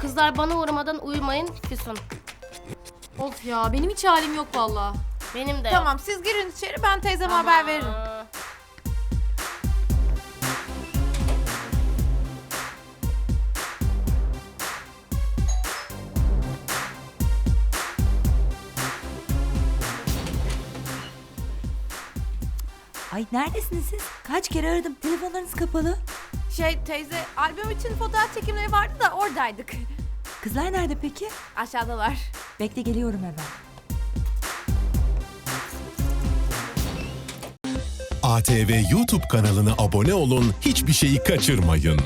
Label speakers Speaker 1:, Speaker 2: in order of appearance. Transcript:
Speaker 1: Kızlar bana uğramadan uyumayın Füsun.
Speaker 2: Of ya benim hiç halim yok valla.
Speaker 1: Benim de yok.
Speaker 3: Tamam siz girin içeri ben teyzeme haber veririm.
Speaker 1: Aa,
Speaker 4: Ay neredesiniz siz? Kaç kere aradım. Telefonlarınız kapalı.
Speaker 3: Şey teyze albüm için fotoğraf çekimleri vardı da oradaydık.
Speaker 4: Kızlar nerede peki?
Speaker 3: Aşağıdalar.
Speaker 4: Bekle geliyorum hemen.
Speaker 5: ATV YouTube kanalına abone olun, hiçbir şeyi kaçırmayın.